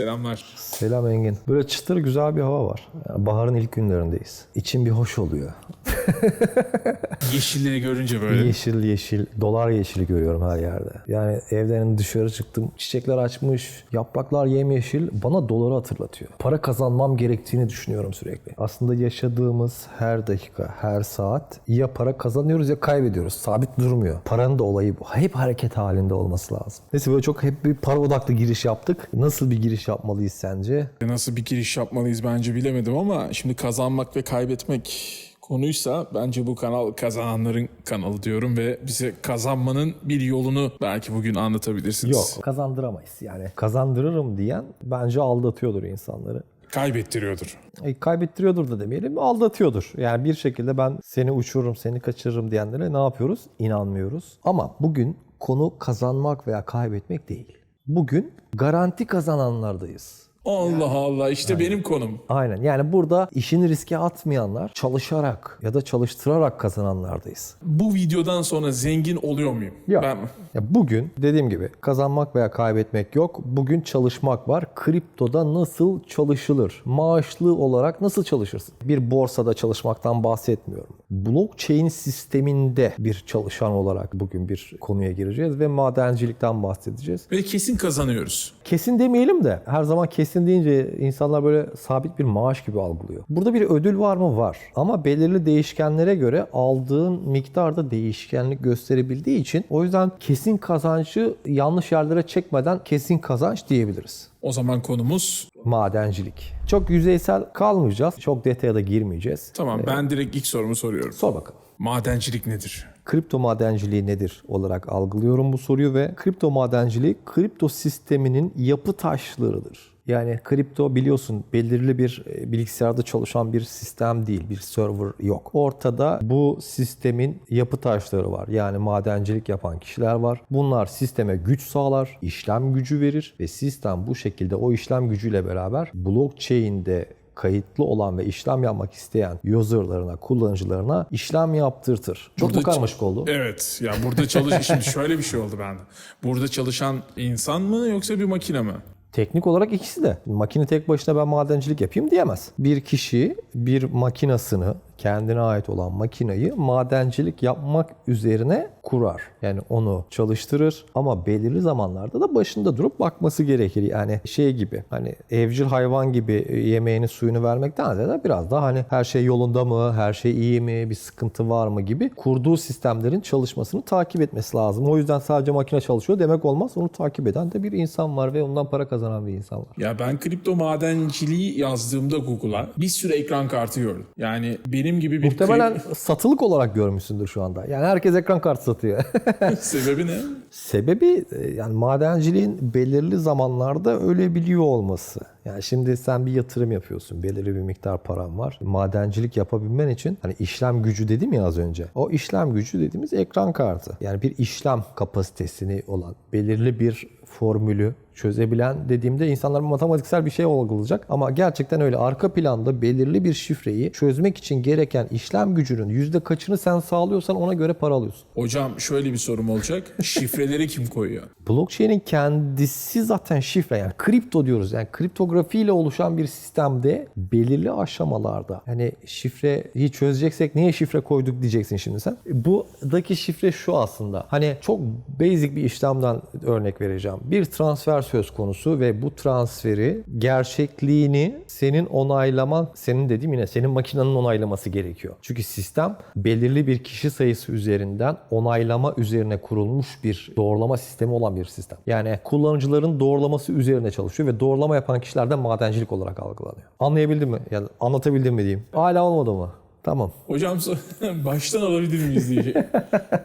Selamlar. Selam Engin. Böyle çıtır güzel bir hava var. Yani baharın ilk günlerindeyiz. İçim bir hoş oluyor. Yeşilliği görünce böyle. Yeşil yeşil, dolar yeşili görüyorum her yerde. Yani evden dışarı çıktım. Çiçekler açmış, yapraklar yemyeşil. Bana doları hatırlatıyor. Para kazanmam gerektiğini düşünüyorum sürekli. Aslında yaşadığımız her dakika, her saat ya para kazanıyoruz ya kaybediyoruz. Sabit durmuyor. Paranın da olayı bu. Hep hareket halinde olması lazım. Neyse böyle çok hep bir para odaklı giriş yaptık. Nasıl bir giriş yapmalıyız sence? Nasıl bir giriş yapmalıyız bence bilemedim ama şimdi kazanmak ve kaybetmek konuysa bence bu kanal kazananların kanalı diyorum ve bize kazanmanın bir yolunu belki bugün anlatabilirsiniz. Yok kazandıramayız yani. Kazandırırım diyen bence aldatıyordur insanları. Kaybettiriyordur. E, kaybettiriyordur da demeyelim aldatıyordur. Yani bir şekilde ben seni uçururum seni kaçırırım diyenlere ne yapıyoruz? İnanmıyoruz. Ama bugün konu kazanmak veya kaybetmek değil. Bugün garanti kazananlardayız. Allah Allah işte benim konum. Aynen yani burada işini riske atmayanlar çalışarak ya da çalıştırarak kazananlardayız. Bu videodan sonra zengin oluyor muyum? Yok. Ben Ya bugün dediğim gibi kazanmak veya kaybetmek yok. Bugün çalışmak var. Kriptoda nasıl çalışılır? Maaşlı olarak nasıl çalışırsın? Bir borsada çalışmaktan bahsetmiyorum. Blockchain sisteminde bir çalışan olarak bugün bir konuya gireceğiz ve madencilikten bahsedeceğiz. ve kesin kazanıyoruz. Kesin demeyelim de her zaman kesin deyince insanlar böyle sabit bir maaş gibi algılıyor. Burada bir ödül var mı? Var. Ama belirli değişkenlere göre aldığın miktarda değişkenlik gösterebildiği için o yüzden kesin kazancı yanlış yerlere çekmeden kesin kazanç diyebiliriz. O zaman konumuz Madencilik. Çok yüzeysel kalmayacağız. Çok detaya da girmeyeceğiz. tamam ben direkt ilk sorumu soruyorum. Sor bakalım. Madencilik nedir? Kripto madenciliği nedir olarak algılıyorum bu soruyu ve kripto madenciliği kripto sisteminin yapı taşlarıdır. Yani kripto biliyorsun belirli bir e, bilgisayarda çalışan bir sistem değil, bir server yok. Ortada bu sistemin yapı taşları var. Yani madencilik yapan kişiler var. Bunlar sisteme güç sağlar, işlem gücü verir ve sistem bu şekilde o işlem gücüyle beraber blockchain'de kayıtlı olan ve işlem yapmak isteyen user'larına, kullanıcılarına işlem yaptırtır. Çok mu Burada- karmaşık oldu? Evet. Ya burada çalış şimdi şöyle bir şey oldu bende. Burada çalışan insan mı yoksa bir makine mi? Teknik olarak ikisi de. Makine tek başına ben madencilik yapayım diyemez. Bir kişi bir makinasını kendine ait olan makinayı madencilik yapmak üzerine kurar. Yani onu çalıştırır ama belirli zamanlarda da başında durup bakması gerekir. Yani şey gibi hani evcil hayvan gibi yemeğini suyunu vermekten de biraz daha hani her şey yolunda mı, her şey iyi mi, bir sıkıntı var mı gibi kurduğu sistemlerin çalışmasını takip etmesi lazım. O yüzden sadece makine çalışıyor demek olmaz. Onu takip eden de bir insan var ve ondan para kazanan bir insan var. Ya ben kripto madenciliği yazdığımda Google'a bir sürü ekran kartı gördüm. Yani benim gibi bir Muhtemelen krip- satılık olarak görmüşsündür şu anda. Yani herkes ekran kartı satıyor. sebebi ne? Sebebi e, yani madenciliğin belirli zamanlarda ölebiliyor olması. Yani şimdi sen bir yatırım yapıyorsun. Belirli bir miktar paran var. Madencilik yapabilmen için hani işlem gücü dedim ya az önce. O işlem gücü dediğimiz ekran kartı. Yani bir işlem kapasitesini olan belirli bir formülü çözebilen dediğimde insanlar matematiksel bir şey algılayacak. Ama gerçekten öyle arka planda belirli bir şifreyi çözmek için gereken işlem gücünün yüzde kaçını sen sağlıyorsan ona göre para alıyorsun. Hocam şöyle bir sorum olacak. Şifreleri kim koyuyor? Blockchain'in kendisi zaten şifre yani kripto diyoruz. Yani kriptografiyle oluşan bir sistemde belirli aşamalarda hani şifreyi çözeceksek niye şifre koyduk diyeceksin şimdi sen. Buradaki şifre şu aslında. Hani çok basic bir işlemden örnek vereceğim. Bir transfer söz konusu ve bu transferi gerçekliğini senin onaylaman, senin dediğim yine senin makinenin onaylaması gerekiyor. Çünkü sistem belirli bir kişi sayısı üzerinden onaylama üzerine kurulmuş bir doğrulama sistemi olan bir sistem. Yani kullanıcıların doğrulaması üzerine çalışıyor ve doğrulama yapan kişiler de madencilik olarak algılanıyor. Anlayabildim mi? Yani anlatabildim mi diyeyim. Hala olmadı mı? Tamam. Hocam baştan alabilir miyiz diyecek.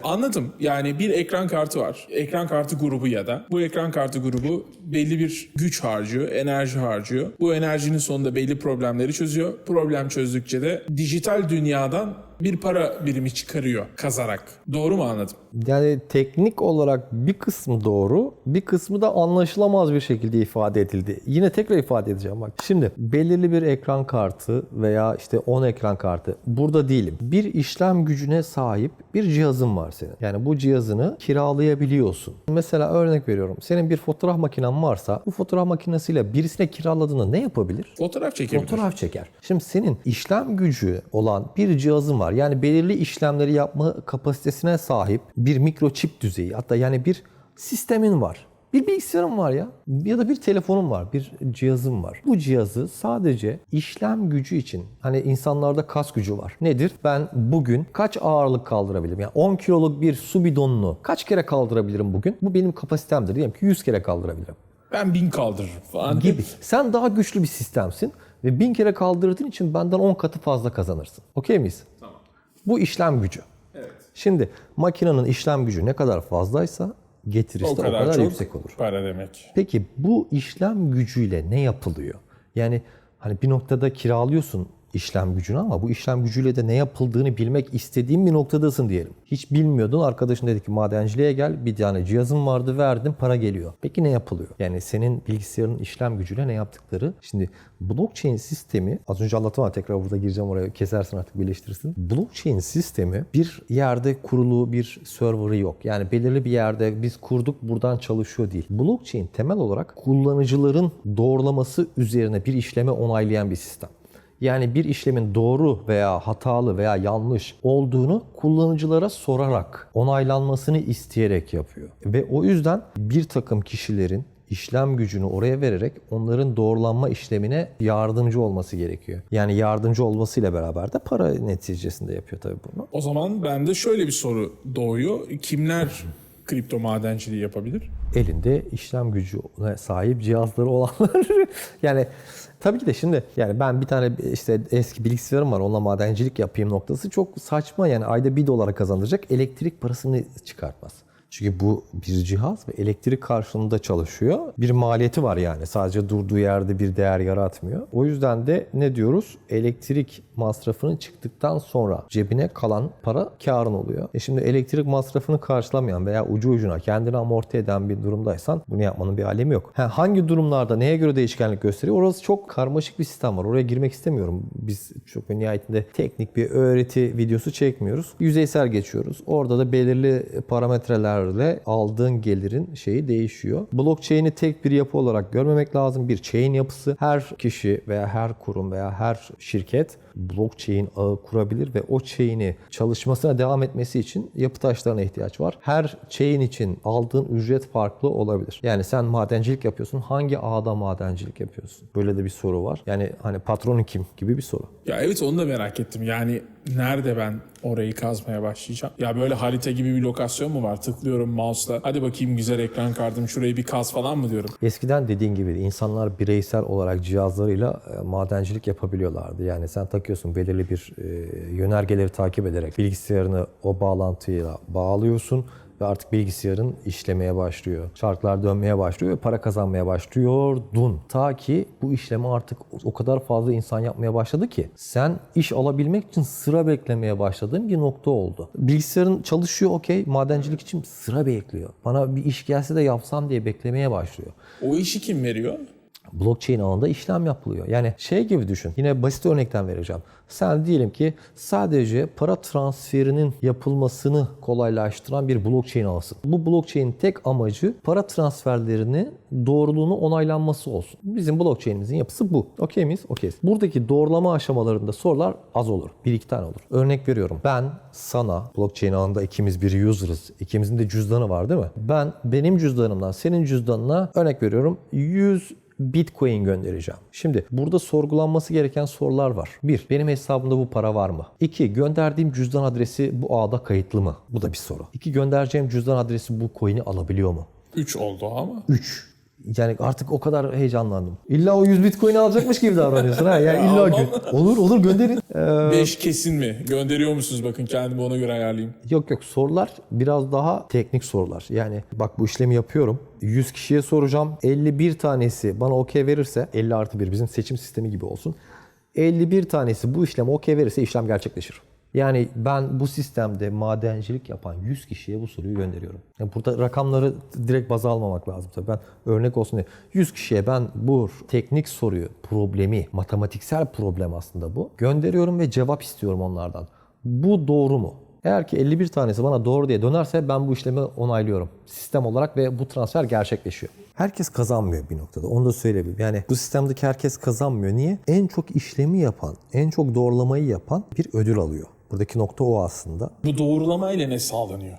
Anladım. Yani bir ekran kartı var. Ekran kartı grubu ya da bu ekran kartı grubu belli bir güç harcıyor, enerji harcıyor. Bu enerjinin sonunda belli problemleri çözüyor. Problem çözdükçe de dijital dünyadan bir para birimi çıkarıyor kazarak. Doğru mu anladım? Yani teknik olarak bir kısmı doğru, bir kısmı da anlaşılamaz bir şekilde ifade edildi. Yine tekrar ifade edeceğim bak. Şimdi belirli bir ekran kartı veya işte 10 ekran kartı burada değilim. Bir işlem gücüne sahip bir cihazın var senin. Yani bu cihazını kiralayabiliyorsun. Mesela örnek veriyorum. Senin bir fotoğraf makinen varsa bu fotoğraf makinesiyle birisine kiraladığında ne yapabilir? Fotoğraf çekebilir. Fotoğraf çeker. Şimdi senin işlem gücü olan bir cihazın var. Yani belirli işlemleri yapma kapasitesine sahip bir mikroçip düzeyi hatta yani bir sistemin var. Bir bilgisayarın var ya ya da bir telefonun var, bir cihazın var. Bu cihazı sadece işlem gücü için hani insanlarda kas gücü var. Nedir? Ben bugün kaç ağırlık kaldırabilirim? Yani 10 kiloluk bir su bidonunu kaç kere kaldırabilirim bugün? Bu benim kapasitemdir. Diyelim ki 100 kere kaldırabilirim Ben bin kaldırırım falan. gibi. Sen daha güçlü bir sistemsin ve bin kere kaldırdığın için benden 10 katı fazla kazanırsın. Okey miyiz? Bu işlem gücü. Evet. Şimdi makinenin işlem gücü ne kadar fazlaysa getirisi O de o kadar, kadar çok yüksek olur. para demek. Peki bu işlem gücüyle ne yapılıyor? Yani hani bir noktada kiralıyorsun işlem gücünü ama bu işlem gücüyle de ne yapıldığını bilmek istediğin bir noktadasın diyelim. Hiç bilmiyordun. Arkadaşın dedi ki madenciliğe gel bir tane cihazım vardı verdim para geliyor. Peki ne yapılıyor? Yani senin bilgisayarın işlem gücüyle ne yaptıkları? Şimdi blockchain sistemi az önce anlattım ama tekrar burada gireceğim oraya kesersin artık birleştirirsin. Blockchain sistemi bir yerde kurulu bir server'ı yok. Yani belirli bir yerde biz kurduk buradan çalışıyor değil. Blockchain temel olarak kullanıcıların doğrulaması üzerine bir işleme onaylayan bir sistem. Yani bir işlemin doğru veya hatalı veya yanlış olduğunu kullanıcılara sorarak, onaylanmasını isteyerek yapıyor. Ve o yüzden bir takım kişilerin işlem gücünü oraya vererek onların doğrulanma işlemine yardımcı olması gerekiyor. Yani yardımcı olmasıyla beraber de para neticesinde yapıyor tabii bunu. O zaman bende şöyle bir soru doğuyor. Kimler kripto madenciliği yapabilir? elinde işlem gücüne sahip cihazları olanlar. yani tabii ki de şimdi yani ben bir tane işte eski bilgisayarım var onunla madencilik yapayım noktası çok saçma yani ayda bir dolara kazandıracak elektrik parasını çıkartmaz. Çünkü bu bir cihaz ve elektrik karşılığında çalışıyor. Bir maliyeti var yani. Sadece durduğu yerde bir değer yaratmıyor. O yüzden de ne diyoruz? Elektrik masrafını çıktıktan sonra cebine kalan para karın oluyor. E şimdi elektrik masrafını karşılamayan veya ucu ucuna kendini amorti eden bir durumdaysan bunu yapmanın bir alemi yok. Ha, hangi durumlarda neye göre değişkenlik gösteriyor? Orası çok karmaşık bir sistem var. Oraya girmek istemiyorum. Biz çok nihayetinde teknik bir öğreti videosu çekmiyoruz. Yüzeysel geçiyoruz. Orada da belirli parametrelerle aldığın gelirin şeyi değişiyor. Blockchain'i tek bir yapı olarak görmemek lazım. Bir chain yapısı. Her kişi veya her kurum veya her şirket blockchain ağı kurabilir ve o chain'i çalışmasına devam etmesi için yapı taşlarına ihtiyaç var. Her chain için aldığın ücret farklı olabilir. Yani sen madencilik yapıyorsun. Hangi ağda madencilik yapıyorsun? Böyle de bir soru var. Yani hani patronun kim gibi bir soru. Ya evet onu da merak ettim. Yani nerede ben orayı kazmaya başlayacağım? Ya böyle harita gibi bir lokasyon mu var? Tıklıyorum mouse'la. Hadi bakayım güzel ekran kartım şurayı bir kaz falan mı diyorum? Eskiden dediğin gibi insanlar bireysel olarak cihazlarıyla e, madencilik yapabiliyorlardı. Yani sen takıyorsun belirli bir e, yönergeleri takip ederek bilgisayarını o bağlantıyla bağlıyorsun ve artık bilgisayarın işlemeye başlıyor. Çarklar dönmeye başlıyor ve para kazanmaya başlıyordun. Ta ki bu işlemi artık o kadar fazla insan yapmaya başladı ki sen iş alabilmek için sıra beklemeye başladığın bir nokta oldu. Bilgisayarın çalışıyor okey madencilik için sıra bekliyor. Bana bir iş gelse de yapsam diye beklemeye başlıyor O işi kim veriyor? Blockchain alanında işlem yapılıyor. Yani şey gibi düşün. Yine basit örnekten vereceğim. Sen diyelim ki sadece para transferinin yapılmasını kolaylaştıran bir blockchain ağısın. Bu blockchain'in tek amacı para transferlerini doğruluğunu onaylanması olsun. Bizim blockchain'imizin yapısı bu. Okey miyiz? Okeyiz. Buradaki doğrulama aşamalarında sorular az olur. Bir iki tane olur. Örnek veriyorum. Ben sana blockchain ağında ikimiz bir user'ız. İkimizin de cüzdanı var değil mi? Ben benim cüzdanımdan senin cüzdanına örnek veriyorum 100 Bitcoin göndereceğim. Şimdi burada sorgulanması gereken sorular var. Bir, benim hesabımda bu para var mı? İki, gönderdiğim cüzdan adresi bu ağda kayıtlı mı? Bu da bir soru. İki, göndereceğim cüzdan adresi bu coin'i alabiliyor mu? 3 oldu ama. 3. Yani artık o kadar heyecanlandım. İlla o 100 Bitcoin'i alacakmış gibi davranıyorsun ha. Yani illa gö- olur olur gönderin. Ee, 5 kesin mi? Gönderiyor musunuz? Bakın kendimi ona göre ayarlayayım. Yok yok sorular biraz daha teknik sorular. Yani bak bu işlemi yapıyorum. 100 kişiye soracağım. 51 tanesi bana okey verirse 50 artı 1 bizim seçim sistemi gibi olsun. 51 tanesi bu işlem okey verirse işlem gerçekleşir. Yani ben bu sistemde madencilik yapan 100 kişiye bu soruyu gönderiyorum. Yani burada rakamları direkt baz almamak lazım tabii. Ben örnek olsun diye 100 kişiye ben bu teknik soruyu, problemi, matematiksel problem aslında bu. Gönderiyorum ve cevap istiyorum onlardan. Bu doğru mu? Eğer ki 51 tanesi bana doğru diye dönerse ben bu işlemi onaylıyorum. Sistem olarak ve bu transfer gerçekleşiyor. Herkes kazanmıyor bir noktada. Onu da söyleyebilirim. Yani bu sistemdeki herkes kazanmıyor. Niye? En çok işlemi yapan, en çok doğrulamayı yapan bir ödül alıyor. Buradaki nokta o aslında. Bu doğrulamayla ne sağlanıyor?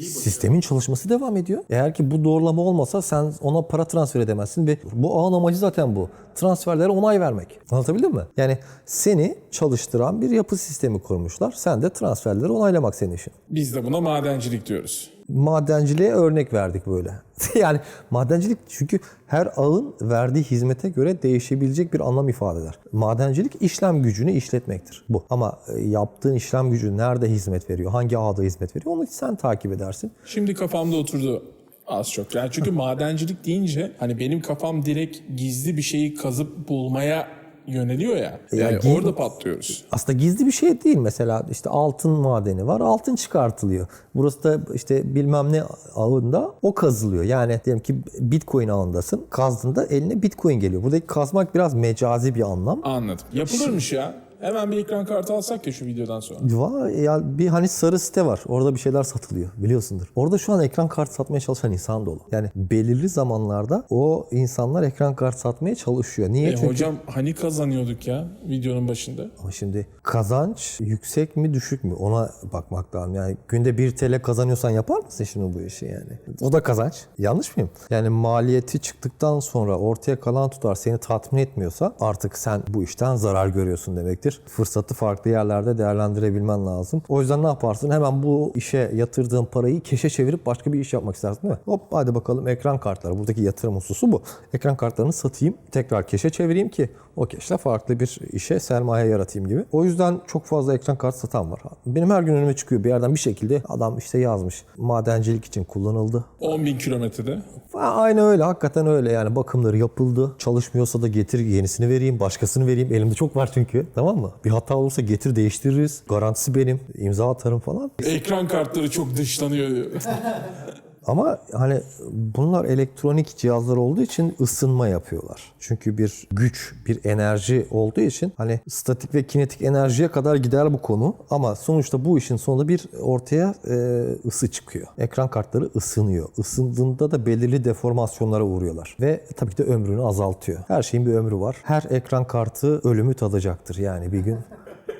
Sistemin çalışması devam ediyor. Eğer ki bu doğrulama olmasa sen ona para transfer edemezsin ve bu ağın amacı zaten bu. Transferlere onay vermek. Anlatabildim mi? Yani seni çalıştıran bir yapı sistemi kurmuşlar. Sen de transferleri onaylamak senin işin. Biz de buna madencilik diyoruz. Madenciliğe örnek verdik böyle. yani madencilik çünkü her ağın verdiği hizmete göre değişebilecek bir anlam ifade eder. Madencilik işlem gücünü işletmektir. Bu. Ama e, yaptığın işlem gücü nerede hizmet veriyor, hangi ağda hizmet veriyor onu sen takip edersin. Şimdi kafamda oturdu az çok. Yani çünkü madencilik deyince hani benim kafam direkt gizli bir şeyi kazıp bulmaya yöneliyor ya. Yani gizli- orada patlıyoruz. Aslında gizli bir şey değil. Mesela işte altın madeni var, altın çıkartılıyor. Burası da işte bilmem ne ağında o kazılıyor. Yani diyelim ki Bitcoin ağındasın. Kazdığında eline Bitcoin geliyor. Buradaki kazmak biraz mecazi bir anlam. Anladım. Yapılırmış ya. Hemen bir ekran kartı alsak ya şu videodan sonra. Var ya bir hani sarı site var. Orada bir şeyler satılıyor biliyorsundur. Orada şu an ekran kartı satmaya çalışan insan dolu. Yani belirli zamanlarda o insanlar ekran kartı satmaya çalışıyor. Niye? E, Çünkü hocam hani kazanıyorduk ya videonun başında? Ama şimdi kazanç yüksek mi düşük mü ona bakmak lazım. Yani günde 1 TL kazanıyorsan yapar mısın şimdi bu işi yani? O da kazanç. Yanlış mıyım? Yani maliyeti çıktıktan sonra ortaya kalan tutar seni tatmin etmiyorsa artık sen bu işten zarar görüyorsun demektir. Fırsatı farklı yerlerde değerlendirebilmen lazım. O yüzden ne yaparsın? Hemen bu işe yatırdığın parayı keşe çevirip başka bir iş yapmak istersin değil mi? Hop hadi bakalım ekran kartları. Buradaki yatırım hususu bu. Ekran kartlarını satayım, tekrar keşe çevireyim ki o keşle farklı bir işe sermaye yaratayım gibi. O yüzden çok fazla ekran kartı satan var. Benim her gün önüme çıkıyor bir yerden bir şekilde adam işte yazmış. Madencilik için kullanıldı. 10 bin kilometrede. Aynı öyle hakikaten öyle yani bakımları yapıldı. Çalışmıyorsa da getir yenisini vereyim, başkasını vereyim. Elimde çok var çünkü. Tamam mı? Bir hata olursa getir değiştiririz. Garantisi benim. imza atarım falan. Ekran kartları çok dışlanıyor. Ama hani bunlar elektronik cihazlar olduğu için ısınma yapıyorlar. Çünkü bir güç, bir enerji olduğu için hani statik ve kinetik enerjiye kadar gider bu konu. Ama sonuçta bu işin sonunda bir ortaya e, ısı çıkıyor. Ekran kartları ısınıyor. Isındığında da belirli deformasyonlara uğruyorlar. Ve tabii ki de ömrünü azaltıyor. Her şeyin bir ömrü var. Her ekran kartı ölümü tadacaktır yani bir gün.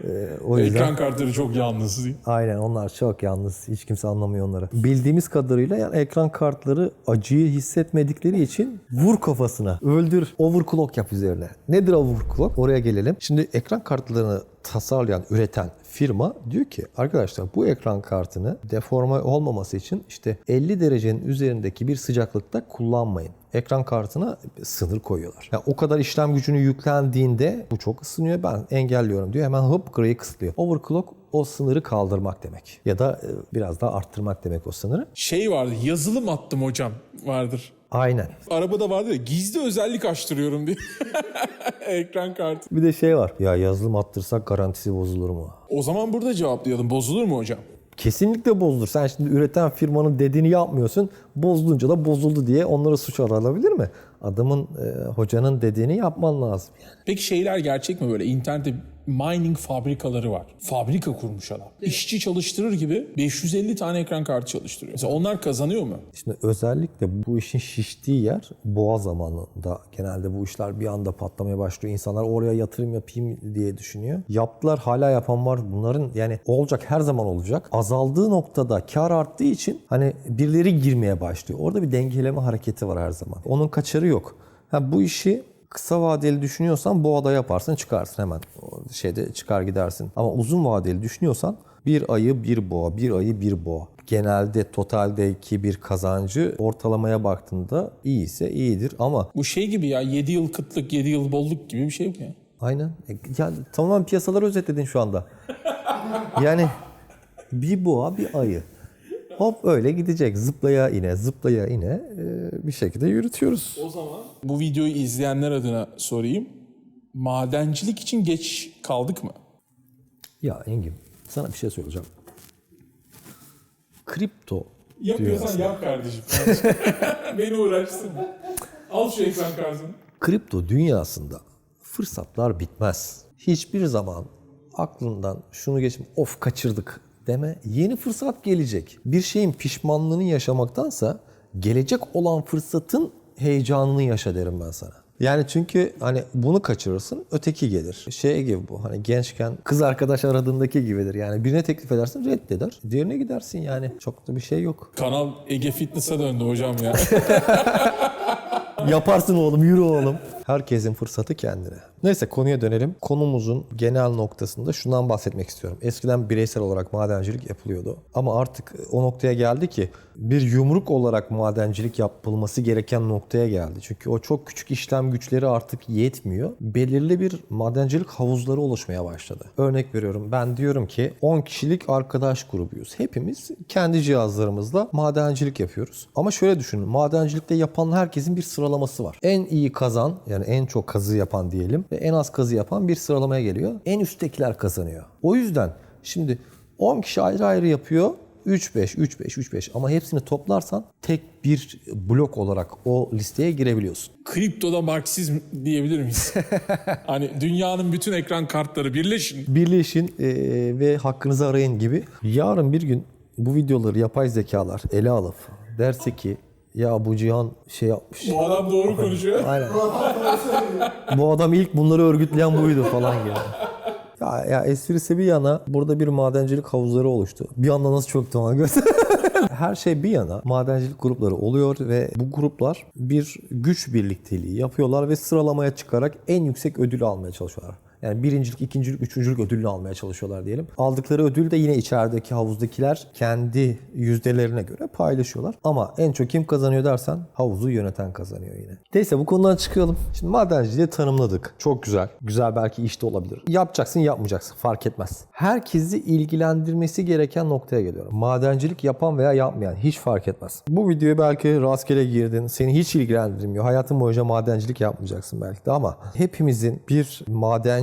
E, o yüzden... Ekran kartları çok yalnız değil. Aynen onlar çok yalnız. Hiç kimse anlamıyor onları. Bildiğimiz kadarıyla yani ekran kartları acıyı hissetmedikleri için vur kafasına. Öldür. Overclock yap üzerine. Nedir overclock? Oraya gelelim. Şimdi ekran kartlarını tasarlayan, üreten firma diyor ki arkadaşlar bu ekran kartını deforme olmaması için işte 50 derecenin üzerindeki bir sıcaklıkta kullanmayın. Ekran kartına sınır koyuyorlar. Yani o kadar işlem gücünü yüklendiğinde bu çok ısınıyor ben engelliyorum diyor. Hemen hop gırayı kısıtlıyor. Overclock o sınırı kaldırmak demek. Ya da e, biraz daha arttırmak demek o sınırı. Şey vardı yazılım attım hocam vardır. Aynen. Arabada vardı ya gizli özellik açtırıyorum diye. Ekran kartı. Bir de şey var. Ya yazılım attırsak garantisi bozulur mu? O zaman burada cevaplayalım. Bozulur mu hocam? Kesinlikle bozulur. Sen şimdi üreten firmanın dediğini yapmıyorsun. Bozulunca da bozuldu diye onlara suç aralabilir mi? Adamın, e, hocanın dediğini yapman lazım. Yani. Peki şeyler gerçek mi böyle? İnternette mining fabrikaları var. Fabrika kurmuş adam. İşçi çalıştırır gibi 550 tane ekran kartı çalıştırıyor. Mesela onlar kazanıyor mu? Şimdi özellikle bu işin şiştiği yer boğa zamanında genelde bu işler bir anda patlamaya başlıyor. İnsanlar oraya yatırım yapayım diye düşünüyor. Yaptılar hala yapan var. Bunların yani olacak her zaman olacak. Azaldığı noktada kar arttığı için hani birileri girmeye başlıyor. Orada bir dengeleme hareketi var her zaman. Onun kaçarı yok. Ha, bu işi kısa vadeli düşünüyorsan boğada yaparsın çıkarsın hemen. O şeyde çıkar gidersin. Ama uzun vadeli düşünüyorsan bir ayı bir boğa, bir ayı bir boğa. Genelde totaldeki bir kazancı ortalamaya baktığında iyi ise iyidir ama Bu şey gibi ya 7 yıl kıtlık 7 yıl bolluk gibi bir şey bu ya. aynen E, yani tamamen piyasaları özetledin şu anda. Yani bir boğa bir ayı. Hop öyle gidecek zıplaya ine zıplaya ine e, bir şekilde yürütüyoruz. O zaman bu videoyu izleyenler adına sorayım. Madencilik için geç kaldık mı? Ya Engin Sana bir şey söyleyeceğim. Kripto Yapıyorsan yap kardeşim. Beni uğraşsın. Al şu ekran kartını. kripto dünyasında fırsatlar bitmez. Hiçbir zaman aklından şunu geçim of kaçırdık deme. Yeni fırsat gelecek. Bir şeyin pişmanlığını yaşamaktansa gelecek olan fırsatın heyecanını yaşa derim ben sana. Yani çünkü hani bunu kaçırırsın öteki gelir. Şey gibi bu hani gençken kız arkadaş aradığındaki gibidir. Yani birine teklif edersin reddeder. Diğerine gidersin yani. Çok da bir şey yok. Kanal Ege Fitness'a döndü hocam ya. Yaparsın oğlum, yürü oğlum. Herkesin fırsatı kendine. Neyse konuya dönelim. Konumuzun genel noktasında şundan bahsetmek istiyorum. Eskiden bireysel olarak madencilik yapılıyordu. Ama artık o noktaya geldi ki bir yumruk olarak madencilik yapılması gereken noktaya geldi. Çünkü o çok küçük işlem güçleri artık yetmiyor. Belirli bir madencilik havuzları oluşmaya başladı. Örnek veriyorum ben diyorum ki 10 kişilik arkadaş grubuyuz. Hepimiz kendi cihazlarımızla madencilik yapıyoruz. Ama şöyle düşünün. Madencilikte yapan herkesin bir sıralaması var. En iyi kazan yani en çok kazı yapan diyelim ve en az kazı yapan bir sıralamaya geliyor. En üsttekiler kazanıyor. O yüzden şimdi 10 kişi ayrı ayrı yapıyor. 3-5, 3-5, 3-5 ama hepsini toplarsan tek bir blok olarak o listeye girebiliyorsun. Kriptoda Marksizm diyebilir miyiz? hani dünyanın bütün ekran kartları birleşin. Birleşin eee, ve hakkınızı arayın gibi. Yarın bir gün bu videoları yapay zekalar ele alıp derse ki ya bu Cihan şey yapmış. Bu adam doğru konuşuyor. Aynen. bu adam ilk bunları örgütleyen buydu falan gibi. Ya, ya esprisi bir yana burada bir madencilik havuzları oluştu. Bir anda nasıl çöktü ona göre. Her şey bir yana madencilik grupları oluyor ve bu gruplar bir güç birlikteliği yapıyorlar ve sıralamaya çıkarak en yüksek ödülü almaya çalışıyorlar. Yani birincilik, ikincilik, üçüncülük ödülünü almaya çalışıyorlar diyelim. Aldıkları ödül de yine içerideki havuzdakiler kendi yüzdelerine göre paylaşıyorlar. Ama en çok kim kazanıyor dersen havuzu yöneten kazanıyor yine. Neyse bu konudan çıkalım. Şimdi madenciliği tanımladık. Çok güzel. Güzel belki işte olabilir. Yapacaksın yapmayacaksın fark etmez. Herkesi ilgilendirmesi gereken noktaya geliyorum. Madencilik yapan veya yapmayan hiç fark etmez. Bu videoya belki rastgele girdin. Seni hiç ilgilendirmiyor. Hayatın boyunca madencilik yapmayacaksın belki de ama hepimizin bir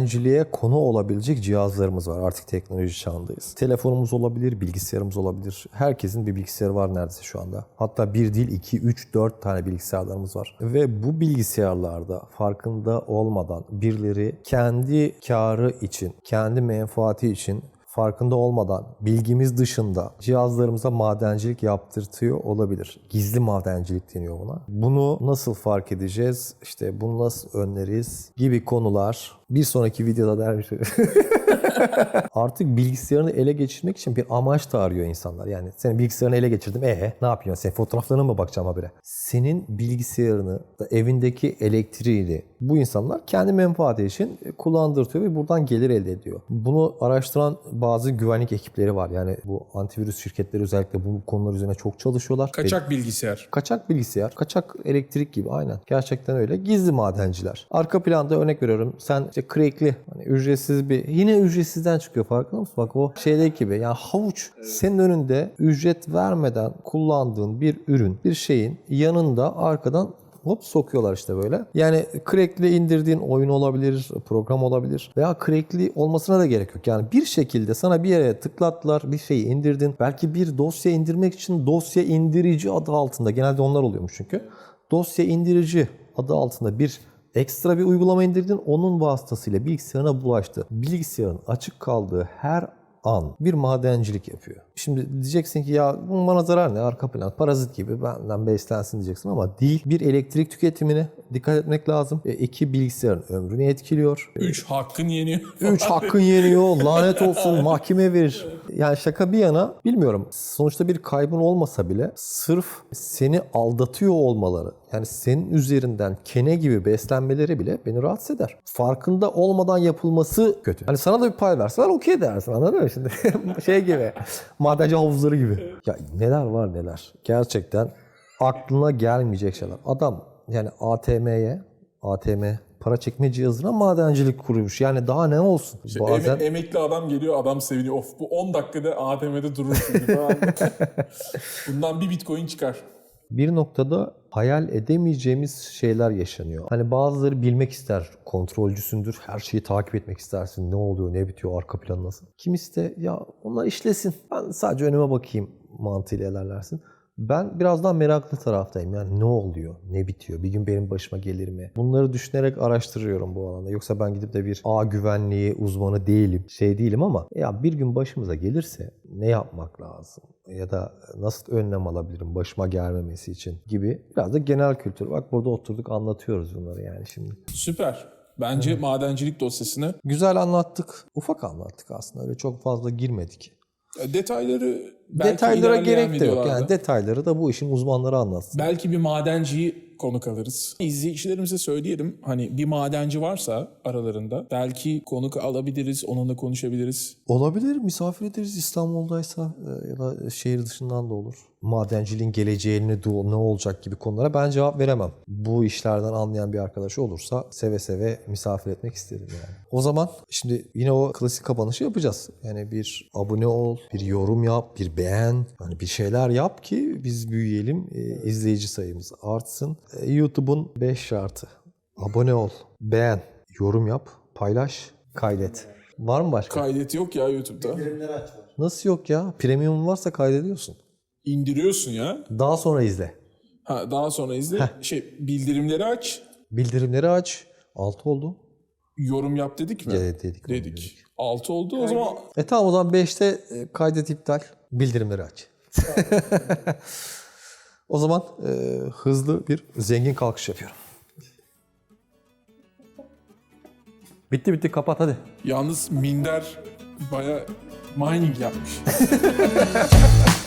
madenciliğe konu olabilecek cihazlarımız var. Artık teknoloji çağındayız. Telefonumuz olabilir, bilgisayarımız olabilir. Herkesin bir bilgisayarı var neredeyse şu anda. Hatta bir değil, iki, üç, dört tane bilgisayarlarımız var. Ve bu bilgisayarlarda farkında olmadan birileri kendi karı için, kendi menfaati için farkında olmadan bilgimiz dışında cihazlarımıza madencilik yaptırtıyor olabilir. Gizli madencilik deniyor buna. Bunu nasıl fark edeceğiz? İşte bunu nasıl önleriz? Gibi konular bir sonraki videoda dermişim. Artık bilgisayarını ele geçirmek için bir amaç da arıyor insanlar. Yani senin bilgisayarını ele geçirdim. E ne yapıyorsun? Sen fotoğraflarına mı bakacağım habire? Senin bilgisayarını, evindeki elektriğini bu insanlar kendi menfaati için kullandırtıyor ve buradan gelir elde ediyor. Bunu araştıran bazı güvenlik ekipleri var. Yani bu antivirüs şirketleri özellikle bu konular üzerine çok çalışıyorlar. Kaçak bilgisayar. Kaçak bilgisayar, kaçak elektrik gibi aynen. Gerçekten öyle. Gizli madenciler. Arka planda örnek veriyorum. Sen işte crackli, hani ücretsiz bir, yine ücretsizden çıkıyor farkında mısın? Bak o şeydeki gibi. Yani havuç senin önünde ücret vermeden kullandığın bir ürün, bir şeyin yanında arkadan hop sokuyorlar işte böyle. Yani crackli indirdiğin oyun olabilir, program olabilir veya crackli olmasına da gerek yok. Yani bir şekilde sana bir yere tıklattılar, bir şeyi indirdin. Belki bir dosya indirmek için dosya indirici adı altında, genelde onlar oluyormuş çünkü. Dosya indirici adı altında bir ekstra bir uygulama indirdin. Onun vasıtasıyla bilgisayarına bulaştı. Bilgisayarın açık kaldığı her an bir madencilik yapıyor. Şimdi diyeceksin ki ya bunun bana zarar ne arka plan parazit gibi benden beslensin diyeceksin ama değil. Bir elektrik tüketimine dikkat etmek lazım. E, iki bilgisayarın ömrünü etkiliyor. Üç hakkın yeniyor. Üç hakkın yeniyor. Lanet olsun mahkeme verir. Yani şaka bir yana bilmiyorum. Sonuçta bir kaybın olmasa bile sırf seni aldatıyor olmaları yani senin üzerinden kene gibi beslenmeleri bile beni rahatsız eder. Farkında olmadan yapılması kötü. Hani sana da bir pay verseler okey dersin anladın mı şimdi? şey gibi. Madenci havuzları gibi. Ya neler var neler. Gerçekten aklına gelmeyecek şeyler. Adam yani ATM'ye ATM para çekme cihazına madencilik kurmuş. Yani daha ne olsun? Bazen Eme- emekli adam geliyor adam seviniyor. Of bu 10 dakikada ATM'de durur şimdi falan. Bundan bir bitcoin çıkar. Bir noktada hayal edemeyeceğimiz şeyler yaşanıyor. Hani bazıları bilmek ister, kontrolcüsündür, her şeyi takip etmek istersin. Ne oluyor, ne bitiyor, arka plan nasıl. Kimisi de ya onlar işlesin, ben sadece önüme bakayım mantığıyla ilerlersin. Ben biraz daha meraklı taraftayım. Yani ne oluyor, ne bitiyor, bir gün benim başıma gelir mi? Bunları düşünerek araştırıyorum bu alanda. Yoksa ben gidip de bir ağ güvenliği uzmanı değilim, şey değilim ama ya bir gün başımıza gelirse ne yapmak lazım? Ya da nasıl önlem alabilirim başıma gelmemesi için gibi. Biraz da genel kültür. Bak burada oturduk anlatıyoruz bunları yani şimdi. Süper. Bence madencilik dosyasını Güzel anlattık. Ufak anlattık aslında. Öyle çok fazla girmedik. detayları belki Detaylara gerek de yok. Yani detayları da bu işin uzmanları anlatsın. Belki bir madenciyi konuk alırız. İzleyicilerimize söyleyelim. Hani bir madenci varsa aralarında belki konuk alabiliriz, onunla konuşabiliriz. Olabilir. Misafir ederiz İstanbul'daysa e, ya da şehir dışından da olur. Madenciliğin geleceğini ne olacak gibi konulara ben cevap veremem. Bu işlerden anlayan bir arkadaş olursa seve seve misafir etmek isterim yani. O zaman şimdi yine o klasik kapanışı yapacağız. Yani bir abone ol, bir yorum yap, bir beğen, hani bir şeyler yap ki biz büyüyelim, e, izleyici sayımız artsın. E, YouTube'un 5 şartı. Abone ol, beğen, yorum yap, paylaş, kaydet. Var mı başka? Kaydet yok ya YouTube'da. Nasıl yok ya? Premium varsa kaydediyorsun. İndiriyorsun ya. Daha sonra izle. Ha, daha sonra izle. Şey bildirimleri aç. Bildirimleri aç. 6 oldu. Yorum yap dedik mi? Evet, dedik. Dedik. 6 oldu o zaman E tamam o zaman 5'te e, kaydet iptal. Bildirimleri aç. o zaman e, hızlı bir zengin kalkış yapıyorum. Bitti bitti kapat hadi. yalnız Minder baya mining yapmış.